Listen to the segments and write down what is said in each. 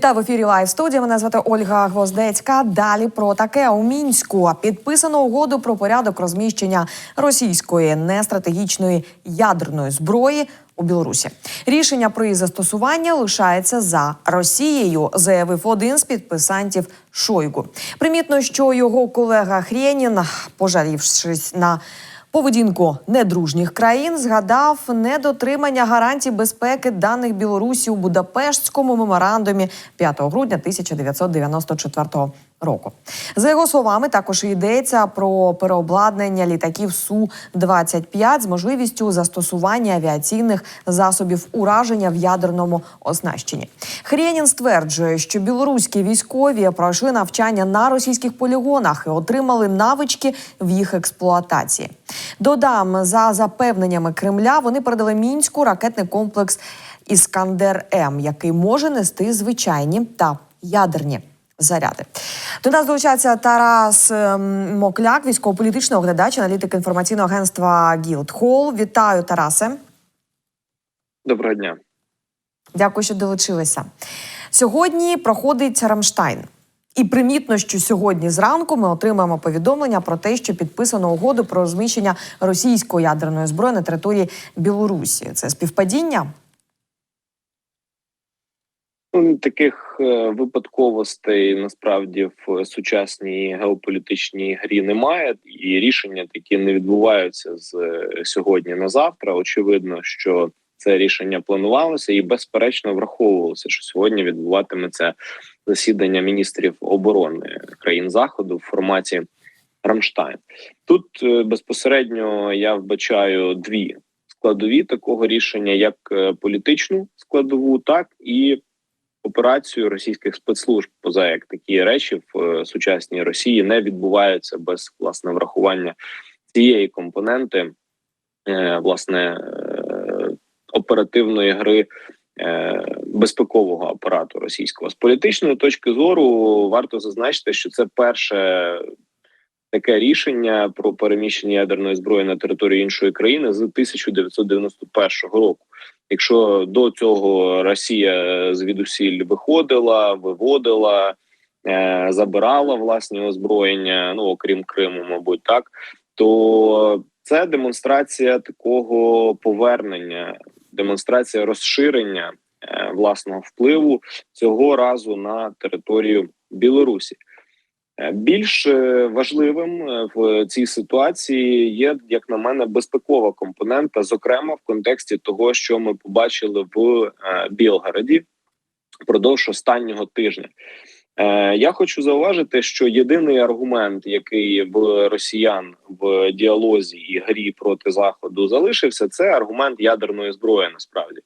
Вітаю в ефірі Лайв студія. Мене звати Ольга Гвоздецька. Далі про таке у мінську підписано угоду про порядок розміщення російської нестратегічної ядерної зброї у Білорусі. Рішення про її застосування лишається за Росією, заявив один з підписантів Шойгу. Примітно, що його колега Хрєнін, пожалівшись на Поведінку недружніх країн згадав недотримання гарантій безпеки даних Білорусі у Будапештському меморандумі 5 грудня 1994 року. За його словами, також йдеться про переобладнання літаків су 25 з можливістю застосування авіаційних засобів ураження в ядерному оснащенні. Хрєнін стверджує, що білоруські військові пройшли навчання на російських полігонах і отримали навички в їх експлуатації. Додам за запевненнями Кремля, вони передали мінську ракетний комплекс Іскандер М, який може нести звичайні та ядерні. Заряди до нас долучається Тарас ем, Мокляк, військово-політичний оглядач, аналітик інформаційного агентства Гілдхол. Вітаю, Тарасе. Доброго дня. Дякую, що долучилися. Сьогодні проходить Рамштайн. І примітно, що сьогодні зранку ми отримаємо повідомлення про те, що підписано угоду про розміщення російської ядерної зброї на території Білорусі. Це співпадіння? Ну, таких е, випадковостей насправді в сучасній геополітичній грі немає, і рішення такі не відбуваються з е, сьогодні на завтра. Очевидно, що це рішення планувалося і безперечно враховувалося, що сьогодні відбуватиметься засідання міністрів оборони країн заходу в форматі Рамштайн. Тут е, безпосередньо я вбачаю дві складові такого рішення: як політичну складову, так і операцію російських спецслужб, поза як такі речі в е, сучасній Росії не відбуваються без власне врахування цієї компоненти, е, власне е, оперативної гри. Безпекового апарату російського з політичної точки зору варто зазначити, що це перше таке рішення про переміщення ядерної зброї на територію іншої країни з 1991 року. Якщо до цього Росія звідусіль виходила, виводила, е, забирала власні озброєння, ну окрім Криму, мабуть, так то це демонстрація такого повернення, демонстрація розширення е, власного впливу цього разу на територію Білорусі. Е, більш е, важливим е, в цій ситуації є, як на мене, безпекова компонента, зокрема в контексті того, що ми побачили в Білгороді впродовж останнього тижня. Я хочу зауважити, що єдиний аргумент, який в росіян в діалозі і грі проти заходу залишився, це аргумент ядерної зброї. Насправді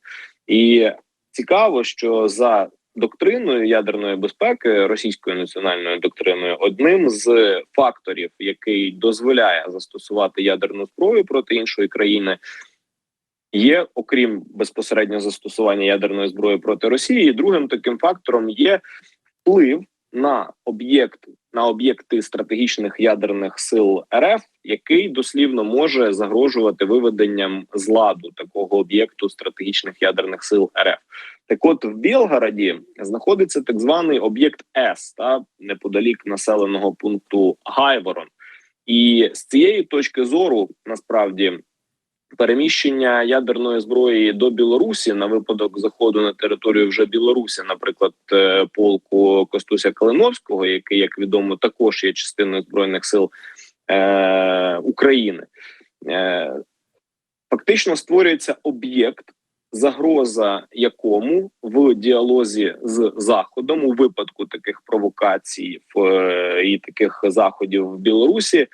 і цікаво, що за доктриною ядерної безпеки, російською національною доктриною, одним з факторів, який дозволяє застосувати ядерну зброю проти іншої країни. Є, окрім безпосередньо застосування ядерної зброї проти Росії, другим таким фактором є вплив на об'єкт на об'єкти стратегічних ядерних сил РФ, який дослівно може загрожувати виведенням з ладу такого об'єкту стратегічних ядерних сил РФ. Так, от в Білгороді знаходиться так званий об'єкт С та неподалік населеного пункту Гайворон, і з цієї точки зору насправді. Переміщення ядерної зброї до Білорусі на випадок заходу на територію вже Білорусі, наприклад, е, полку Костуся Калиновського, який, як відомо, також є частиною збройних сил е, України, е, фактично створюється об'єкт, загроза якому в діалозі з заходом у випадку таких провокацій е, і таких заходів в Білорусі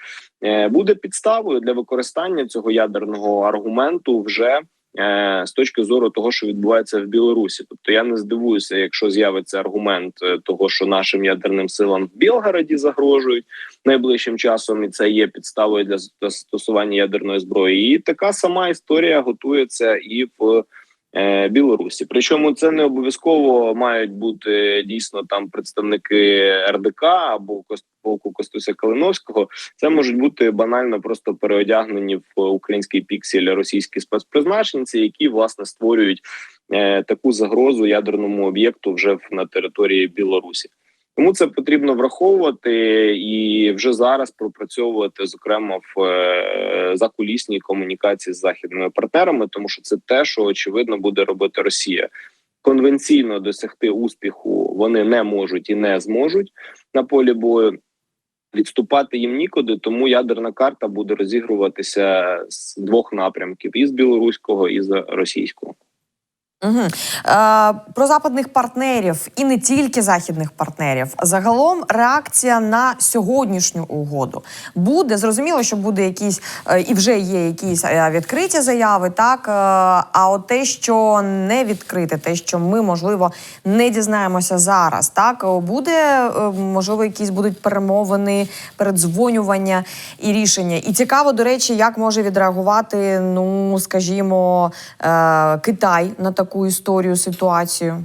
буде підставою для використання цього ядерного аргументу вже. Е, з точки зору того, що відбувається в Білорусі, тобто я не здивуюся, якщо з'явиться аргумент того, що нашим ядерним силам в Білгороді загрожують найближчим часом, і це є підставою для застосування ядерної зброї. І така сама історія готується і в Е, Білорусі. Причому це не обов'язково мають бути дійсно там представники РДК або полку Костуся Калиновського. Це можуть бути банально просто переодягнені в український піксель російські спецпризначенці, які власне створюють е, таку загрозу ядерному об'єкту вже на території Білорусі. Тому це потрібно враховувати і вже зараз пропрацьовувати, зокрема в е, закулісній комунікації з західними партнерами, тому що це те, що очевидно буде робити Росія. Конвенційно досягти успіху вони не можуть і не зможуть на полі бою. Відступати їм нікуди, тому ядерна карта буде розігруватися з двох напрямків: і з білоруського, і з російського. Угу. Е, про западних партнерів і не тільки західних партнерів. Загалом реакція на сьогоднішню угоду буде зрозуміло, що буде якісь е, і вже є якісь е, відкриті заяви, так е, а от те, що не відкрите, те, що ми можливо не дізнаємося зараз, так е, буде е, можливо, якісь будуть перемовини, передзвонювання і рішення. І цікаво, до речі, як може відреагувати, ну скажімо, е, Китай на таку історію ситуацію.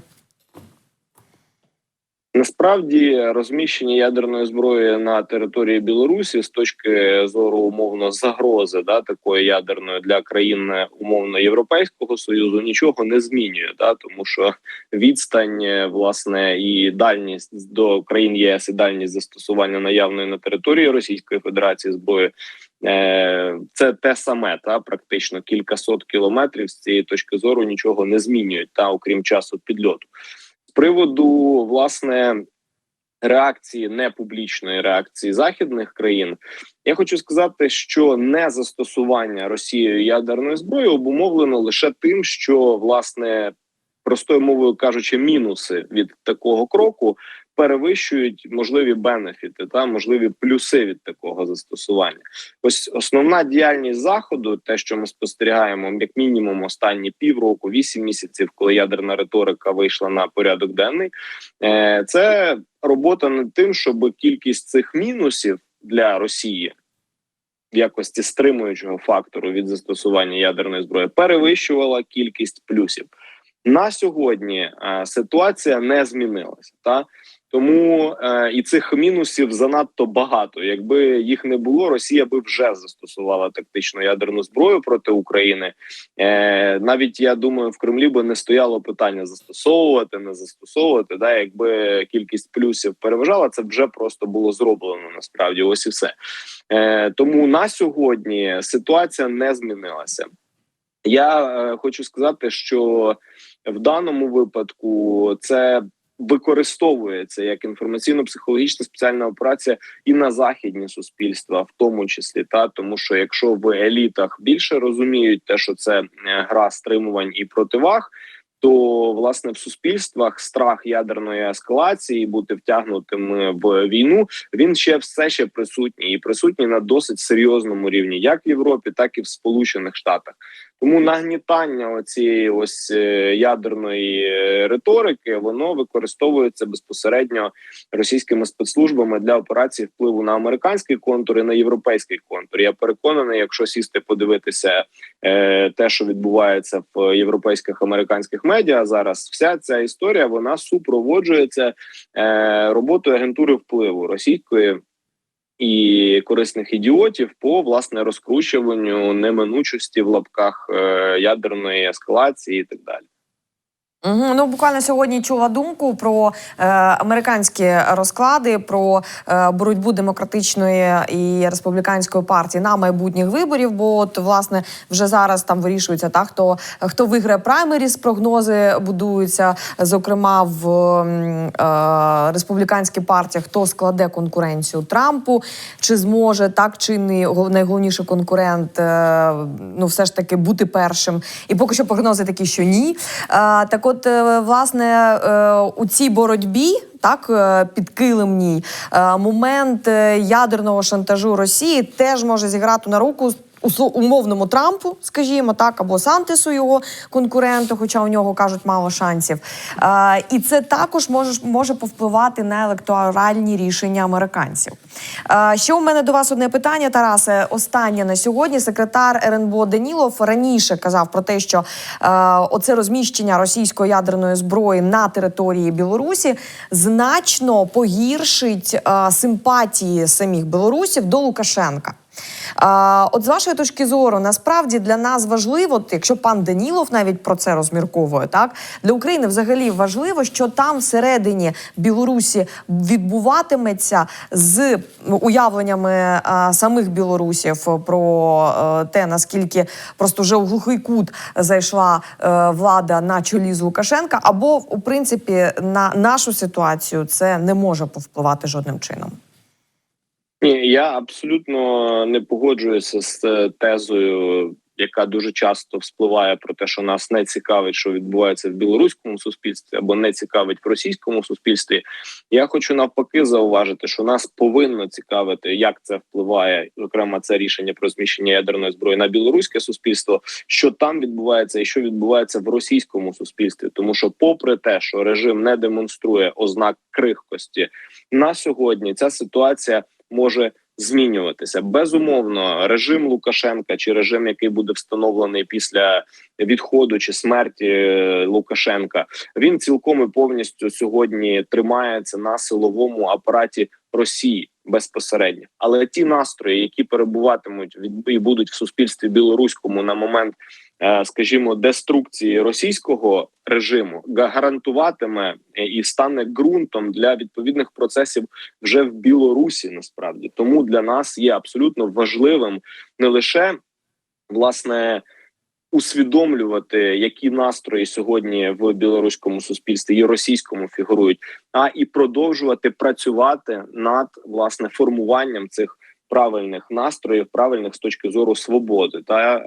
Насправді розміщення ядерної зброї на території Білорусі з точки зору умовно загрози да такої ядерної для країн умовно Європейського союзу нічого не змінює, да тому що відстань власне і дальність до країн ЄС і дальність застосування наявної на території Російської Федерації зброї. Е, Це те саме, та практично кількасот кілометрів з цієї точки зору нічого не змінюють, та окрім часу підльоту. З приводу власне реакції непублічної реакції західних країн, я хочу сказати, що не застосування Росією ядерної зброї обумовлено лише тим, що власне простою мовою кажучи, мінуси від такого кроку перевищують можливі бенефіти та можливі плюси від такого застосування. Ось основна діяльність заходу, те, що ми спостерігаємо, як мінімум, останні півроку, вісім місяців, коли ядерна риторика вийшла на порядок денний, е, це робота над тим, щоб кількість цих мінусів для Росії. В якості стримуючого фактору від застосування ядерної зброї перевищувала кількість плюсів на сьогодні. е, Ситуація не змінилася, та тому е, і цих мінусів занадто багато. Якби їх не було, Росія би вже застосувала тактичну ядерну зброю проти України. Е, навіть я думаю, в Кремлі би не стояло питання застосовувати, не застосовувати. Да, якби кількість плюсів переважала, це вже просто було зроблено. Насправді, ось і все. Е, тому на сьогодні ситуація не змінилася. Я е, хочу сказати, що в даному випадку це використовується як інформаційно-психологічна спеціальна операція і на західні суспільства, в тому числі та тому, що якщо в елітах більше розуміють те, що це е, гра стримувань і противаг. То власне в суспільствах страх ядерної ескалації бути втягнутим в війну він ще все ще присутній і присутній на досить серйозному рівні, як в Європі, так і в Сполучених Штатах. Тому нагнітання цієї ось е, ядерної е, риторики воно використовується безпосередньо російськими спецслужбами для операції впливу на американський контур і на європейський контур. Я переконаний, якщо сісти подивитися е, те, що відбувається в європейських американських медіа зараз, вся ця історія вона супроводжується роботою агентури впливу російської і корисних ідіотів по власне розкручуванню неминучості в лапках е, ядерної ескалації і так далі. Угу. Ну буквально сьогодні чула думку про е, американські розклади, про е, боротьбу демократичної і республіканської партії на майбутніх виборів. Бо от власне вже зараз там вирішується та хто хто виграє праймеріс, прогнози будуються. Зокрема, в е, республіканській партії хто складе конкуренцію Трампу, чи зможе так чи не гол- найголовніший конкурент е, ну все ж таки бути першим. І поки що прогнози такі, що ні. Е, так от, е, власне, е, у цій боротьбі. Так, під підкилимній е, момент е, ядерного шантажу Росії теж може зіграти на руку умовному Трампу, скажімо так, або Сантесу, його конкуренту, хоча у нього кажуть мало шансів. Е, і це також може, може повпливати на електоральні рішення американців. Е, ще у мене до вас одне питання, Тарасе. Останнє на сьогодні. Секретар РНБО Данілов раніше казав про те, що е, оце розміщення російської ядерної зброї на території Білорусі значно погіршить е, симпатії самих білорусів до Лукашенка. А, от з вашої точки зору, насправді для нас важливо, якщо пан Данілов навіть про це розмірковує, так для України взагалі важливо, що там всередині Білорусі відбуватиметься з уявленнями а, самих білорусів про е, те, наскільки просто вже у глухий кут зайшла е, влада на чолі з Лукашенка, або в принципі на нашу ситуацію це не може повпливати жодним чином. Ні, я абсолютно не погоджуюся з е, тезою, яка дуже часто вспливає про те, що нас не цікавить, що відбувається в білоруському суспільстві, або не цікавить в російському суспільстві. Я хочу навпаки зауважити, що нас повинно цікавити, як це впливає, зокрема, це рішення про зміщення ядерної зброї на білоруське суспільство, що там відбувається, і що відбувається в російському суспільстві, тому що, попри те, що режим не демонструє ознак крихкості на сьогодні, ця ситуація може змінюватися. Безумовно, режим Лукашенка чи режим, який буде встановлений після відходу чи смерті е, Лукашенка, він цілком і повністю сьогодні тримається на силовому апараті Росії безпосередньо. Але ті настрої, які перебуватимуть від і будуть в суспільстві білоруському на момент, скажімо, деструкції російського режиму, гарантуватиме е, і стане ґрунтом для відповідних процесів вже в Білорусі. Насправді тому для нас є абсолютно важливим не лише власне. Усвідомлювати, які настрої сьогодні в білоруському суспільстві і російському фігурують, а і продовжувати працювати над власне формуванням цих правильних настроїв, правильних з точки зору свободи та е,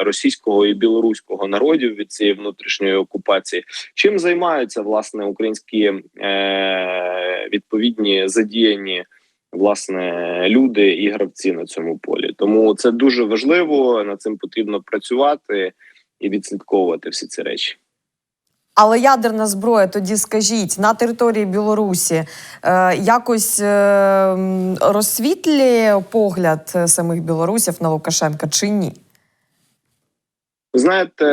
е, російського і білоруського народів від цієї внутрішньої окупації. Чим займаються власне українські е, відповідні задіяні власне люди і гравці на цьому полі? Тому це дуже важливо. Над цим потрібно працювати і відслідковувати всі ці речі. Але ядерна зброя, тоді скажіть, на території Білорусі е, якось е, розсвітлює погляд е, самих білорусів на Лукашенка чи ні? Знаєте,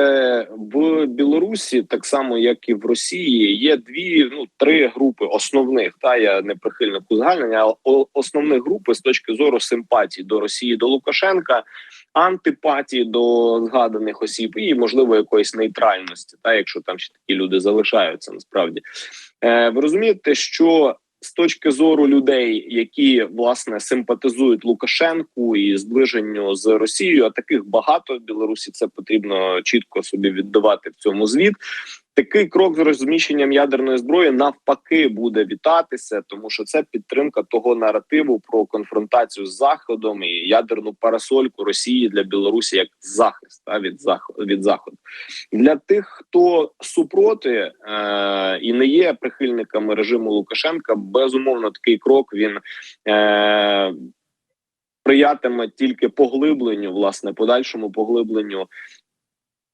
в Білорусі, так само як і в Росії, є дві, ну три групи основних. Та я не прихильник узагальнення, але основних групи з точки зору симпатії до Росії до Лукашенка, антипатії до згаданих осіб і можливо якоїсь нейтральності, та якщо там ще такі люди залишаються, насправді е, ви розумієте, що з точки зору людей, які власне симпатизують Лукашенку і зближенню з Росією, а таких багато в Білорусі це потрібно чітко собі віддавати в цьому звіт. Такий крок з розміщенням ядерної зброї навпаки буде вітатися, тому що це підтримка того наративу про конфронтацію з заходом і ядерну парасольку Росії для Білорусі як захист та, від заходу від заходу. Для тих, хто супроти е, і не є прихильниками режиму Лукашенка, безумовно, такий крок він е, сприятиме тільки поглибленню, власне, подальшому поглибленню.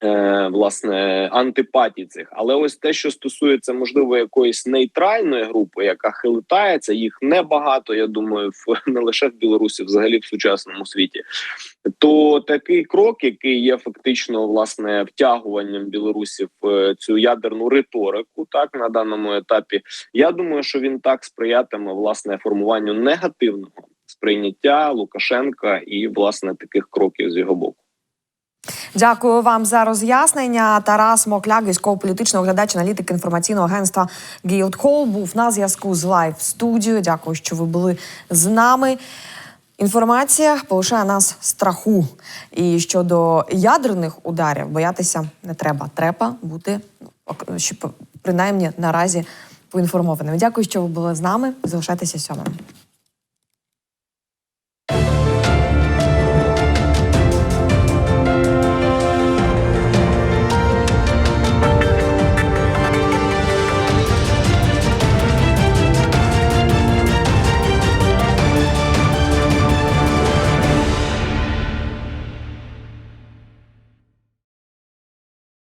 Е, власне антипатії цих, але ось те, що стосується можливо якоїсь нейтральної групи, яка хилитається, їх небагато. Я думаю, в не лише в Білорусі, взагалі в сучасному світі. То такий крок, який є фактично власне втягуванням Білорусі в е, цю ядерну риторику, так на даному етапі, я думаю, що він так сприятиме власне формуванню негативного сприйняття Лукашенка і власне таких кроків з його боку. Дякую вам за роз'яснення. Тарас Мокляк, військово-політичний оглядач, аналітик інформаційного агентства Guildhall, був на зв'язку з лайв студією. Дякую, що ви були з нами. Інформація полишає нас страху. І щодо ядерних ударів боятися не треба. Треба бути ну, принаймні наразі поінформованими. Дякую, що ви були з нами. Залишайтеся сьомим.